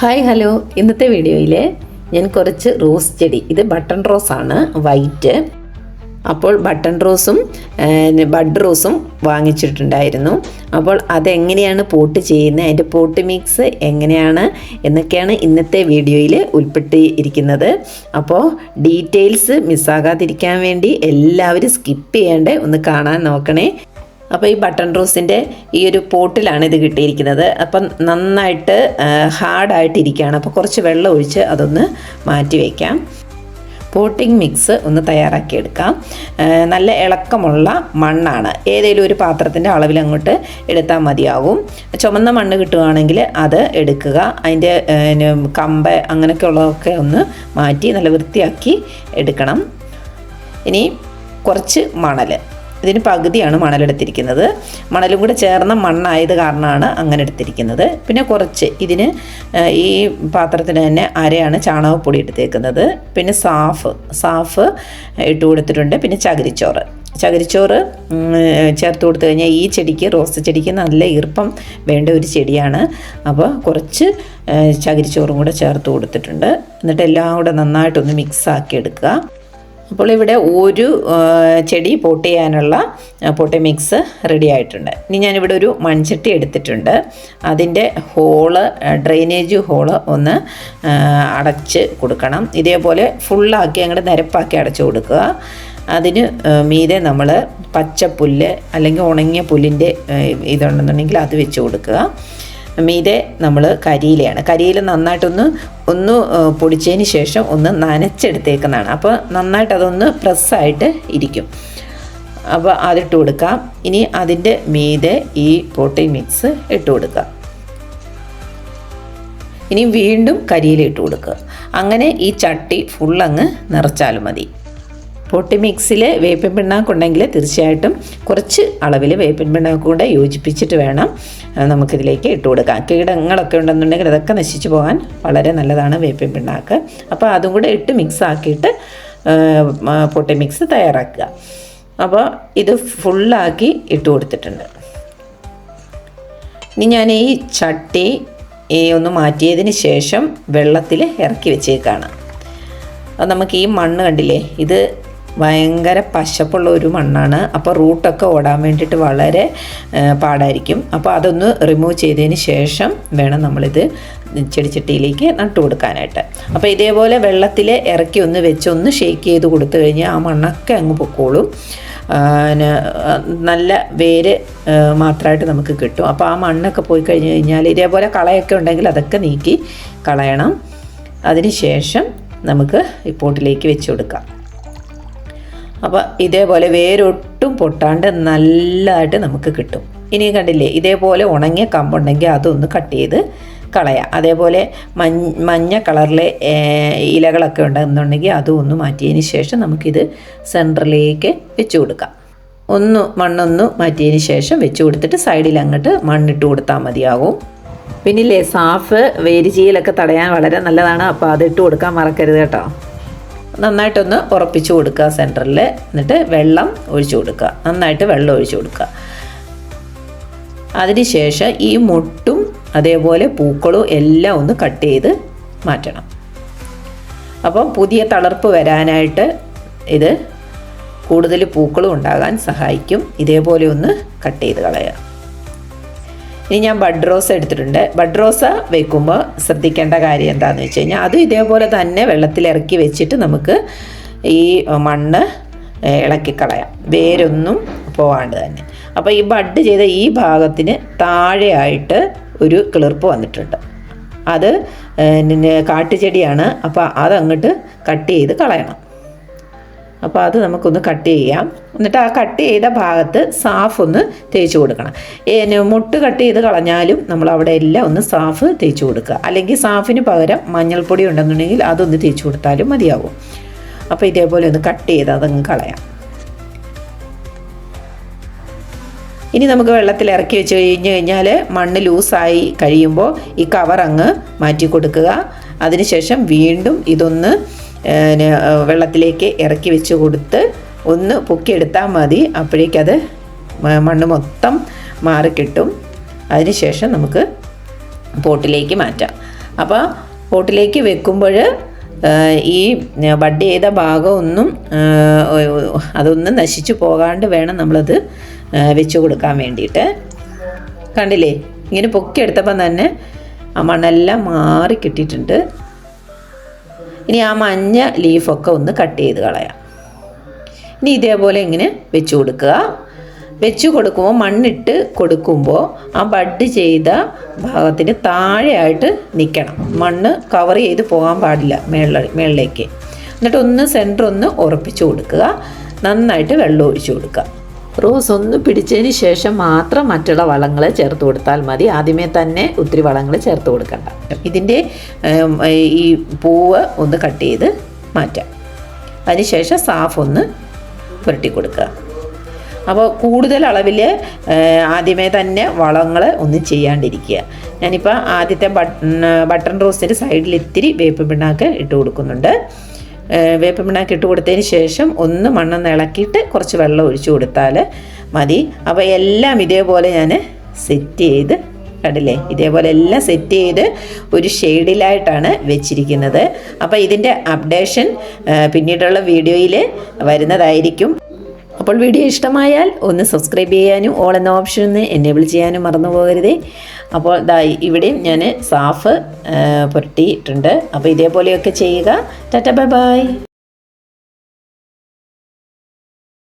Hi hello. ഇന്നത്തെ വീഡിയോയിൽ ഞാൻ കുറച്ച് റോസ് ചെടി. ഇത് ബട്ടൺ റോസ് ആണ് വൈറ്റ്. അപ്പോൾ ബട്ടൺ റോസും ബഡ് റോസും വാങ്ങിച്ചിട്ടുണ്ടായിരുന്നു. അപ്പോൾ അതെങ്ങനെയാണ് പോട്ട് ചെയ്യുന്നത് അതിന്റെ പോട്ട് മിക്സ് എങ്ങനെയാണ് എന്നൊക്കെയാണ് ഇന്നത്തെ വീഡിയോയിൽ ഉൾപ്പെട്ടിരിക്കുന്നത്. അപ്പോൾ ഡീറ്റെയിൽസ് മിസ്സാകാതിരിക്കാൻ വേണ്ടി എല്ലാവരും സ്കിപ്പ് ചെയ്യേണ്ടേ ഒന്ന് കാണാൻ നോക്കണേ. അപ്പോൾ ഈ ബട്ടൺ റോസിന്റെ ഈ ഒരു പോട്ടിലാണ് ഇത് കിട്ടിയിരിക്കുന്നത്. അപ്പം നന്നായിട്ട് ഹാർഡായിട്ടിരിക്കുകയാണ്. അപ്പോൾ കുറച്ച് വെള്ളം ഒഴിച്ച് അതൊന്ന് മാറ്റി വയ്ക്കാം പോട്ടിംഗ് മിക്സ് ഒന്ന് തയ്യാറാക്കിയെടുക്കാം നല്ല ഇളക്കമുള്ള മണ്ണാണ്. ഏതെങ്കിലും ഒരു പാത്രത്തിന്റെ അളവിൽ അങ്ങോട്ട് എടുത്താൽ മതിയാവും. ചുമന്ന മണ്ണ് കിട്ടുകയാണെങ്കിൽ അത് എടുക്കുക. അതിന്റെ കമ്പ അങ്ങനെയൊക്കെയുള്ളതൊക്കെ ഒന്ന് മാറ്റി നല്ല വൃത്തിയാക്കി എടുക്കണം. ഇനി കുറച്ച് മണൽ ഇതിന് പകുതിയാണ് മണലെടുത്തിരിക്കുന്നത്. മണലും കൂടെ ചേർന്ന മണ്ണായത് കാരണമാണ് അങ്ങനെ എടുത്തിരിക്കുന്നത്. പിന്നെ കുറച്ച് ഇതിന് ഈ പാത്രത്തിന് തന്നെ അരയാണ് ചാണകപ്പൊടി എടുത്തേക്കുന്നത്. പിന്നെ സാഫ് സാഫ് ഇട്ട് കൊടുത്തിട്ടുണ്ട്. പിന്നെ ചകിരിച്ചോറ്. ചകിരിച്ചോറ് ചേർത്ത് കൊടുത്തു കഴിഞ്ഞാൽ ഈ ചെടിക്ക് റോസ് ചെടിക്ക് നല്ല ഈർപ്പം വേണ്ട ഒരു ചെടിയാണ്. അപ്പോൾ കുറച്ച് ചകിരിച്ചോറും കൂടെ ചേർത്ത് കൊടുത്തിട്ടുണ്ട്. എന്നിട്ട് എല്ലാം കൂടെ നന്നായിട്ടൊന്ന് മിക്സ് ആക്കി എടുക്കുക. അപ്പോൾ ഇവിടെ ഒരു ചെടി പോട്ട് ചെയ്യാനുള്ള പൊട്ടി മിക്സ് റെഡി ആയിട്ടുണ്ട്. ഇനി ഞാനിവിടെ ഒരു മൺചട്ടി എടുത്തിട്ടുണ്ട്. അതിന്റെ ഹോൾ ഡ്രെയിനേജ് ഹോൾ ഒന്ന് അടച്ച് കൊടുക്കണം. ഇതേപോലെ ഫുള്ളാക്കി അങ്ങോട്ട് നിരപ്പാക്കി അടച്ചു കൊടുക്കുക. അതിന് മീതെ നമ്മൾ പച്ചപ്പുല്ല് അല്ലെങ്കിൽ ഉണങ്ങിയ പുല്ലിന്റെ ഇതുണ്ടെന്നുണ്ടെങ്കിൽ അത് വെച്ച് കൊടുക്കുക. മീതെ നമ്മൾ കരിയിലയാണ്. കരിയില നന്നായിട്ടൊന്ന് ഒന്ന് പൊടിച്ചതിന് ശേഷം ഒന്ന് നനച്ചെടുത്തേക്കുന്നതാണ്. അപ്പോൾ നന്നായിട്ട് അതൊന്ന് പ്രസ്സായിട്ട് ഇരിക്കും. അപ്പോൾ അതിട്ട് കൊടുക്കാം. ഇനി അതിന്റെ മീതെ ഈ പ്രോട്ടീൻ മിക്സ് ഇട്ട് കൊടുക്കുക. ഇനി വീണ്ടും കരിയില ഇട്ട് കൊടുക്കുക. അങ്ങനെ ഈ ചട്ടി ഫുള്ളങ്ങ് നിറച്ചാലും മതി. പൊട്ടി മിക്സിൽ വേപ്പിൻ പിണ്ണാക്കുണ്ടെങ്കിൽ തീർച്ചയായിട്ടും കുറച്ച് അളവിൽ വേപ്പിൻ പിണ്ണാക്ക് കൂടെ യോജിപ്പിച്ചിട്ട് വേണം നമുക്കിതിലേക്ക് ഇട്ട് കൊടുക്കാം കീടങ്ങളൊക്കെ ഉണ്ടെന്നുണ്ടെങ്കിൽ അതൊക്കെ നശിച്ചു പോകാൻ വളരെ നല്ലതാണ് വേപ്പിൻ പിണ്ണാക്ക് അപ്പോൾ അതും കൂടെ ഇട്ട് മിക്സ് ആക്കിയിട്ട് പൊട്ടി മിക്സ് തയ്യാറാക്കുക. അപ്പോൾ ഇത് ഫുള്ളാക്കി ഇട്ട് കൊടുത്തിട്ടുണ്ട്. ഇനി ഞാൻ ഈ ചട്ടി ഈ ഒന്ന് മാറ്റിയതിന് ശേഷം വെള്ളത്തിൽ ഇറക്കി വെച്ചേക്കാണ്. അത് നമുക്ക് ഈ മണ്ണ് കണ്ടില്ലേ ഇത് ഭയങ്കര പശപ്പുള്ള ഒരു മണ്ണാണ്. അപ്പോൾ റൂട്ടൊക്കെ ഓടാൻ വേണ്ടിയിട്ട് വളരെ പാടായിരിക്കും. അപ്പോൾ അതൊന്ന് റിമൂവ് ചെയ്തതിന് ശേഷം വേണം നമ്മളിത് ചെടിച്ചട്ടിയിലേക്ക് നട്ടു കൊടുക്കാനായിട്ട്. അപ്പോൾ ഇതേപോലെ വെള്ളത്തിൽ ഇറക്കി ഒന്ന് വെച്ച് ഒന്ന് ഷേക്ക് ചെയ്ത് കൊടുത്തു കഴിഞ്ഞാൽ ആ മണ്ണൊക്കെ അങ്ങ് പൊക്കോളും. നല്ല വേര് മാത്രമായിട്ട് നമുക്ക് കിട്ടും. അപ്പോൾ ആ മണ്ണൊക്കെ പോയി കഴിഞ്ഞ് കഴിഞ്ഞാൽ ഇതേപോലെ കളയൊക്കെ ഉണ്ടെങ്കിൽ അതൊക്കെ നീക്കി കളയണം. അതിന് ശേഷം നമുക്ക് ഇപ്പോട്ടിലേക്ക് പോട്ടിലേക്ക് വെച്ച് കൊടുക്കാം. അപ്പോൾ ഇതേപോലെ വേരൊട്ടും പൊട്ടാണ്ട് നല്ലതായിട്ട് നമുക്ക് കിട്ടും. ഇനി കണ്ടില്ലേ ഇതേപോലെ ഉണങ്ങിയ കമ്പുണ്ടെങ്കിൽ അതൊന്ന് കട്ട് ചെയ്ത് കളയാം. അതേപോലെ മഞ്ഞ മഞ്ഞ കളറിലെ ഇലകളൊക്കെ ഉണ്ടെന്നുണ്ടെങ്കിൽ അതും ഒന്ന് മാറ്റിയതിന് ശേഷം നമുക്കിത് സെന്ററിലേക്ക് വെച്ച് കൊടുക്കാം. ഒന്ന് മണ്ണൊന്ന് മാറ്റിയതിന് ശേഷം വെച്ച് കൊടുത്തിട്ട് സൈഡിൽ അങ്ങോട്ട് മണ്ണിട്ട് കൊടുത്താൽ മതിയാകും. പിന്നില്ലേ സാഫ് വേരിചീലൊക്കെ തടയാൻ വളരെ നല്ലതാണ്. അപ്പോൾ അതിട്ട് കൊടുക്കാൻ മറക്കരുത് കേട്ടോ. നന്നായിട്ടൊന്ന് ഉറപ്പിച്ചു കൊടുക്കുക സെന്ററിൽ എന്നിട്ട് വെള്ളം ഒഴിച്ചു കൊടുക്കുക. നന്നായിട്ട് വെള്ളം ഒഴിച്ചു കൊടുക്കുക. അതിനുശേഷം ഈ മുട്ടും അതേപോലെ പൂക്കളും എല്ലാം ഒന്ന് കട്ട് ചെയ്ത് മാറ്റണം. അപ്പോൾ പുതിയ തളർപ്പ് വരാനായിട്ട് ഇത് കൂടുതൽ പൂക്കളും ഉണ്ടാകാൻ സഹായിക്കും. ഇതേപോലെ ഒന്ന് കട്ട് ചെയ്ത് കളയുക ഇനി ഞാൻ ബഡ് റോസ് എടുത്തിട്ടുണ്ട്. ബഡ് റോസ വെക്കുമ്പോൾ ശ്രദ്ധിക്കേണ്ട കാര്യം എന്താണെന്ന് വെച്ച് കഴിഞ്ഞാൽ അതും ഇതേപോലെ തന്നെ വെള്ളത്തിൽ ഇറക്കി വെച്ചിട്ട് നമുക്ക് ഈ മണ്ണ് ഇളക്കിക്കളയാം വേരൊന്നും പോവാണ്ട് തന്നെ. അപ്പോൾ ഈ ബഡ് ചെയ്ത ഈ ഭാഗത്തിന് താഴെയായിട്ട് ഒരു കിളിർപ്പ് വന്നിട്ടുണ്ട്. അത് കാട്ടുചെടിയാണ്. അപ്പോൾ അതങ്ങോട്ട് കട്ട് ചെയ്ത് കളയണം. അപ്പോൾ അത് നമുക്കൊന്ന് കട്ട് ചെയ്യാം. എന്നിട്ട് ആ കട്ട് ചെയ്ത ഭാഗത്ത് സാഫ് ഒന്ന് തേച്ച് കൊടുക്കണം. മുട്ട് കട്ട് ചെയ്ത് കളഞ്ഞാലും നമ്മൾ അവിടെ എല്ലാം ഒന്ന് സാഫ് തേച്ച് കൊടുക്കുക. അല്ലെങ്കിൽ സാഫിന് പകരം മഞ്ഞൾപ്പൊടി ഉണ്ടെന്നുണ്ടെങ്കിൽ അതൊന്ന് തേച്ച് കൊടുത്താലും മതിയാവും. അപ്പോൾ ഇതേപോലെ ഒന്ന് കട്ട് ചെയ്ത് അതങ്ങ് കളയാം. ഇനി നമുക്ക് വെള്ളത്തിൽ ഇറക്കി വെച്ച് കഴിഞ്ഞ് കഴിഞ്ഞാൽ മണ്ണ് ലൂസായി കഴിയുമ്പോൾ ഈ കവർ അങ്ങ് മാറ്റി കൊടുക്കുക. അതിനുശേഷം വീണ്ടും ഇതൊന്ന് വെള്ളത്തിലേക്ക് ഇറക്കി വെച്ച് കൊടുത്ത് ഒന്ന് പൊക്കിയെടുത്താൽ മതി. അപ്പോഴേക്കത് മണ്ണ് മൊത്തം മാറിക്കിട്ടും അതിനുശേഷം നമുക്ക് പോട്ടിലേക്ക് മാറ്റാം. അപ്പോൾ പോട്ടിലേക്ക് വെക്കുമ്പോൾ ഈ ബഡ് ചെയ്ത ഭാഗമൊന്നും അതൊന്നും നശിച്ചു പോകാണ്ട് വേണം നമ്മളത് വെച്ച് കൊടുക്കാൻ വേണ്ടിയിട്ട്. കണ്ടില്ലേ? ഇങ്ങനെ പൊക്കിയെടുത്തപ്പം തന്നെ ആ മണ്ണെല്ലാം മാറി കിട്ടിയിട്ടുണ്ട്. ഇനി ആ മഞ്ഞ ലീഫൊക്കെ ഒന്ന് കട്ട് ചെയ്ത് കളയാം. ഇനി ഇതേപോലെ ഇങ്ങനെ വെച്ച് കൊടുക്കുക. വെച്ച് കൊടുക്കുമ്പോൾ മണ്ണിട്ട് കൊടുക്കുമ്പോൾ ആ ബഡ് ചെയ്ത ഭാഗത്തിന് താഴെയായിട്ട് നിൽക്കണം. മണ്ണ് കവർ ചെയ്ത് പോകാൻ പാടില്ല മേളിൽ മേളിലേക്ക്. എന്നിട്ട് ഒന്ന് സെന്റർ ഒന്ന് ഉറപ്പിച്ച് കൊടുക്കുക. നന്നായിട്ട് വെള്ളം ഒഴിച്ചു കൊടുക്കുക. റോസ് ഒന്ന് പിടിച്ചതിന് ശേഷം മാത്രം മറ്റുള്ള വളങ്ങൾ ചേർത്ത് കൊടുത്താൽ മതി. ആദ്യമേ തന്നെ ഒത്തിരി വളങ്ങൾ ചേർത്ത് കൊടുക്കണ്ട. ഇതിന്റെ ഈ പൂവ് ഒന്ന് കട്ട് ചെയ്ത് മാറ്റാം. അതിനുശേഷം സാഫ് ഒന്ന് പുരട്ടി കൊടുക്കുക. അപ്പോൾ കൂടുതൽ അളവിൽ ആദ്യമേ തന്നെ വളങ്ങൾ ഒന്നും ചെയ്യാണ്ടിരിക്കുക. ഞാനിപ്പോൾ ആദ്യത്തെ ബട്ടൺ ബട്ടൺ റോസിന്റെ സൈഡിൽ ഇത്തിരി വേപ്പ് പിണ്ണാക്ക് ഇട്ട് കൊടുക്കുന്നുണ്ട്. ഏഹ് ഇട്ട് കൊടുത്തതിന് ശേഷം ഒന്ന് മണ്ണൊന്ന് ഇളക്കിയിട്ട് കുറച്ച് വെള്ളം ഒഴിച്ചു കൊടുത്താൽ മതി. അപ്പോൾ എല്ലാം ഇതേപോലെ ഞാൻ സെറ്റ് ചെയ്ത് കണ്ടില്ലേ? ഇതേപോലെ എല്ലാം സെറ്റ് ചെയ്ത് ഒരു ഷെയ്ഡിലായിട്ടാണ് വെച്ചിരിക്കുന്നത്. അപ്പോൾ ഇതിന്റെ അപ്ഡേഷൻ പിന്നീടുള്ള വീഡിയോയിൽ വരുന്നതായിരിക്കും. അപ്പോൾ വീഡിയോ ഇഷ്ടമായാൽ ഒന്ന് സബ്സ്ക്രൈബ് ചെയ്യാനും ഓൾ എന്ന ഓപ്ഷൻ ഒന്ന് എനേബിൾ ചെയ്യാനും മറന്നു പോകരുതേ. അപ്പോൾ ദാ ഇവിടെയും ഞാൻ സാഫ് പുരട്ടിയിട്ടുണ്ട്. അപ്പോൾ ഇതേപോലെയൊക്കെ ചെയ്യുക. Tata bye bye.